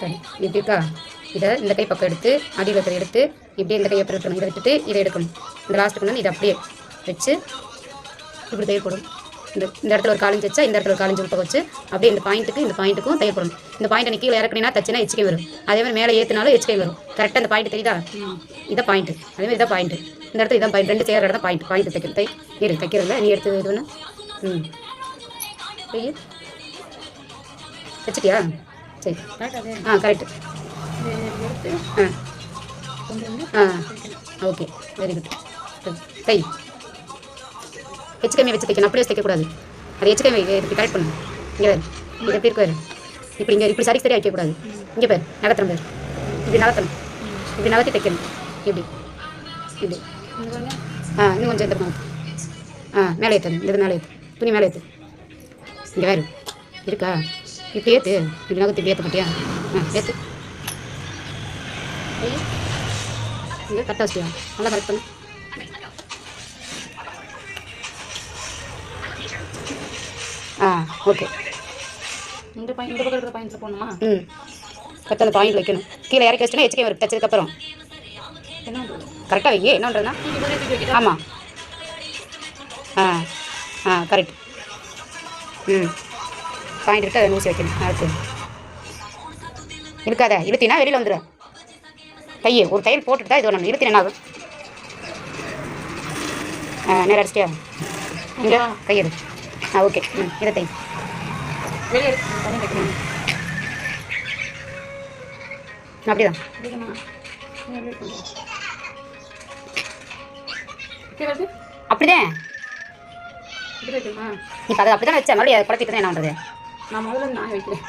சரி இப்படி இருக்கா? இதை இந்த கை பக்கம் எடுத்து அடியில் இருக்கிற எடுத்து இப்படியே இந்த கையை எடுக்கணும் இதை விட்டுட்டு இதை எடுக்கணும். இந்த லாஸ்ட்டுக்கு வந்து இதை அப்படியே வச்சு இப்படி தையல் போடும் இந்த இந்த இடத்துல ஒரு காலஞ்சு வச்சா இந்த இடத்துல ஒரு காலஞ்சு பக்கம் வச்சு அப்படியே இந்த பாயிண்ட்டுக்கு இந்த பாயிண்ட்டுக்கும் தையல் போடணும். இந்த பாயிண்ட் நீ கீழே இறக்குனா தச்சுனா எச்சிக்கை வரும். அதே மாதிரி மேலே ஏற்றினாலும் எச்சிக்கை வரும். கரெக்டாக இந்த பாயிண்ட் தெரியுதா? இதான் பாயிண்ட் அதே மாதிரி இதான் பாயிண்ட் இந்த இடத்துல இதான் பாயிண்ட் ரெண்டு சேர இடத்த பாயிண்ட் பாயிண்ட் தைக்க தை இரு தைக்கிறதில்ல நீ எடுத்து இது ம். வச்சுட்டியா? சரி. ஆ கரெக்டு ஆ. ஆ. ஓகே வெரி குட் கை. ஹெச்கேமே வச்சு தைக்கணும். அப்படியே தைக்கக்கூடாது அது ஹெச்கேமே இப்படி கரெக்ட் பண்ணு இங்கே இது எப்படி இருக்கு வேறு இப்படி இங்கே இப்படி சரி சரியாக வைக்கக்கூடாது இங்கே பேர். நகர்த்தணும் பேர். இப்படி நகர்த்தணும். இப்படி நகர்த்தி தைக்கணும். இப்படி. இப்படி. ஆ இன்னும் கொஞ்சம் இந்த ஆ மேலே ஏற்று இந்த மேலே ஏற்று துணி மேலே ஏற்று இங்கே வேறு இருக்கா? இப்படி ஏற்று இப்படி நகர்த்தி இப்படி ஏற்ற மாட்டியா ஆ ஏற்று இங்கே கரெக்டாக வச்சியா நல்லா கரெக்ட் பண்ணு. ஆ ஓகே இந்த பாயிண்ட் இந்த பக்கம் இருக்கிற பாயிண்ட்ல போடணுமா? ம். கரெக்டாக அந்த பாயிண்ட் வைக்கணும். கீழே இறக்கி வச்சுனா ஹெச்கே வரும். தச்சதுக்கப்புறம். என்ன? கரெக்டாக மேலே தூக்கி வைக்கிறா? ஆமாம் ஆ ஆ கரெக்ட் ம். பாயிண்ட் விட்டு அதை ஊசி வைக்கணும். அடுத்து இருக்காத. இழுத்தினா வெளியில் வந்துடும் கையை ஒரு தையல் போட்டுட்டு தான் இது ஒன்று இழுத்தின என்ன ஆகும் நேரம் அடிச்சிட்டியா? இங்கே கையெடு ஆ ஓகே. ம் இதை தை. அப்படிதான்? நீ? அப்படிதான்? இப்போ அதை அப்படி தான் வச்சா மறுபடியும் அதை குழப்பிட்டு தான் என்ன பண்ணுறது நான் முதல்ல நான் வைக்கிறேன்.